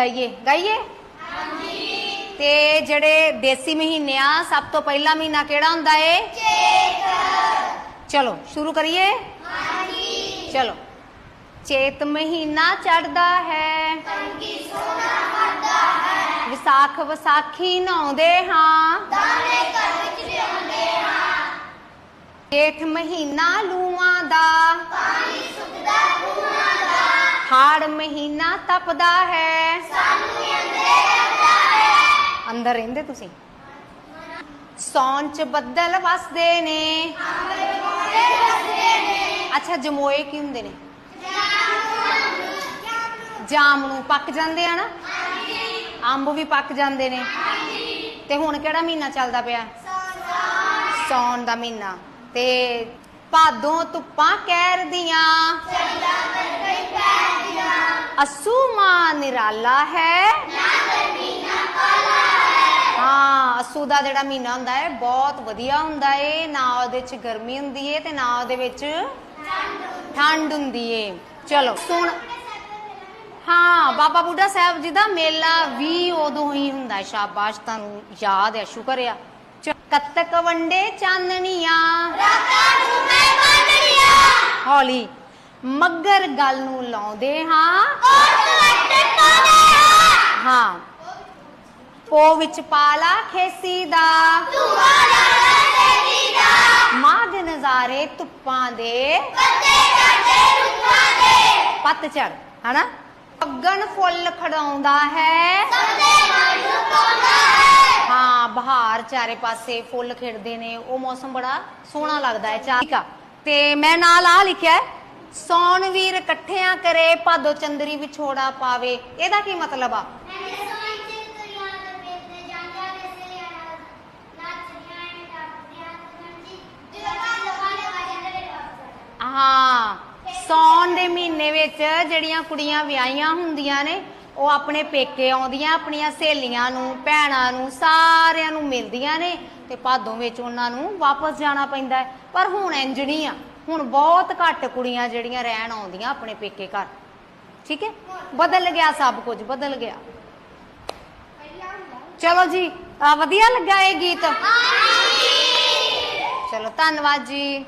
ਗਾਈਏ। ਗਾਈਏ? ਹਾਂਜੀ। ਤੇ ਜਿਹੜੇ ਦੇਸੀ ਮਹੀਨੇ ਆ ਸਭ ਤੋਂ ਪਹਿਲਾ ਮਹੀਨਾ ਕਿਹੜਾ ਹੁੰਦਾ ਏ? ਚੇਤ ਚਲੋ ਸ਼ੁਰੂ ਕਰੀਏ। ਹਾਂਜੀ। ਚਲੋ। ਚੇਤ ਮਹੀਨਾ ਚੜਦਾ ਹੈ। ਤੰਗੀ ਸੋਨਾ ਮਰਦਾ ਹੈ। ਵਿਸਾਖ ਵਿਸਾਖੀ ਨਹਾਉਂਦੇ ਹਾਂ। ਦਾਣੇ ਘਰ ਵਿੱਚ ਲਿਆਉਂਦੇ ਹਾਂ। ਜੇਠ ਮਹੀਨਾ ਲੂਆਂ ਦਾ। ਹਾੜ ਮਹੀਨਾ ਤਪਦਾ ਹੈ। ਸਾਨੂੰ ਅੰਦਰ ਰੱਖਦਾ ਹੈ ਅੰਦਰ ਰਹਿੰਦੇ ਤੁਸੀਂ? ਸੌਣ ਚ ਬੱਦਲ ਵਸਦੇ ਨੇ। ਅੱਛਾ, ਜਮੋਏ ਕੀ ਹੁੰਦੇ ਨੇ? ਜਾਮਣੂ ਪੱਕ ਜਾਂਦੇ ਆ ਨਾ? ਅੰਬ ਵੀ ਪੱਕ ਜਾਂਦੇ ਨੇ। ਤੇ ਹੁਣ ਕਿਹੜਾ ਮਹੀਨਾ ਚੱਲਦਾ ਪਿਆ? ਸੌਣ ਦਾ ਮਹੀਨਾ। ਤੇ ਭਾਦੋਂ ਧੁੱਪਾਂ ਕਹਿਰ ਦੀਆਂ। ਅਸੂ ਮਾਂ ਨਿਰਾਲਾ ਹੈ। ਹਾਂ ਅਸੂ ਦਾ ਜਿਹੜਾ ਮਹੀਨਾ ਹੁੰਦਾ ਹੈ ਬਹੁਤ ਵਧੀਆ ਹੁੰਦਾ ਏ। ਨਾ ਉਹਦੇ ਚ ਗਰਮੀ ਹੁੰਦੀ ਏ ਤੇ ਨਾ ਉਹਦੇ ਵਿੱਚ ਠੰਡ ਹੁੰਦੀ ਏ। ਚਲੋ ਸੁਣ। ਹਾਂ ਬਾਬਾ ਬੁੱਢਾ ਸਾਹਿਬ ਜੀ ਦਾ ਮੇਲਾ ਵੀ ਉਦੋਂ ਹੀ ਹੁੰਦਾ ਹੈ ਸ਼ਾਬਾਸ਼ ਤੁਹਾਨੂੰ ਯਾਦ ਹੈ ਸ਼ੁਕਰ ਆ ਕੱਤਕ ਵੰਡੇ ਚਾਨਣੀਆਂ। ਰਾਤਾਂ ਨੂੰ ਮੈਂ ਮੰਨਣੀਆਂ ਹੌਲੀ ਮੱਗਰ ਗੱਲ ਨੂੰ ਲਾਉਂਦੇ ਹਾਂ। ਹਾਂ। ਪੋ ਵਿੱਚ ਪਾਲਾ ਖੇਸੀ ਦਾ। ਮਾਂ ਦੇ ਨਜ਼ਾਰੇ ਧੁੱਪਾਂ ਦੇ। ਪੱਤਝੜ ਹਨਾ? ਪੱਗਣ ਫੁੱਲ ਖੜਾਉਂਦਾ ਹੈ। ਹਾਂ ਬਹਾਰ ਚਾਰੇ ਪਾਸੇ ਫੁੱਲ ਖਿੜਦੇ ਨੇ। ਉਹ ਮੌਸਮ ਬੜਾ ਸੋਹਣਾ ਲੱਗਦਾ ਹੈ ਚਾ- ਠੀਕ ਆ। ਤੇ ਮੈਂ ਨਾਲ ਆ ਲਿਖਿਆ ਹੈ, ਸੌਣ ਵੀਰ ਇਕੱਠਿਆਂ ਕਰੇ ਭਾਦੋ ਚੰਦਰੀ ਵਿਛੋੜਾ ਪਾਵੇ। ਇਹਦਾ ਕੀ ਮਤਲਬ ਆ? ਹਾਂ ਸੌਣ ਦੇ ਮਹੀਨੇ ਵਿੱਚ ਜਿਹੜੀਆਂ ਕੁੜੀਆਂ ਵਿਆਹੀਆਂ ਹੁੰਦੀਆਂ ਨੇ ਉਹ ਆਪਣੇ ਪੇਕੇ ਆਉਂਦੀਆਂ ਆਪਣੀਆਂ ਸਹੇਲੀਆਂ ਨੂੰ ਭੈਣਾਂ ਨੂੰ ਸਾਰਿਆਂ ਨੂੰ ਮਿਲਦੀਆਂ ਨੇ ਤੇ ਭਾਦੋਂ ਵਿੱਚ ਉਹਨਾਂ ਨੂੰ ਵਾਪਸ ਜਾਣਾ ਪੈਂਦਾ ਪਰ ਹੁਣ ਇੰਜ ਨਹੀਂ ਆ। ਹੁਣ ਬਹੁਤ ਘੱਟ ਕੁੜੀਆਂ ਜਿਹੜੀਆਂ ਰਹਿਣ ਆਉਂਦੀਆਂ ਆਪਣੇ ਪੇਕੇ ਘਰ। ਠੀਕ ਹੈ? ਬਦਲ ਗਿਆ ਸਭ ਕੁਝ ਬਦਲ ਗਿਆ। ਚਲੋ ਜੀ ਵਧੀਆ ਲੱਗਾ ਇਹ ਗੀਤ? ਚਲੋ ਧੰਨਵਾਦ ਜੀ।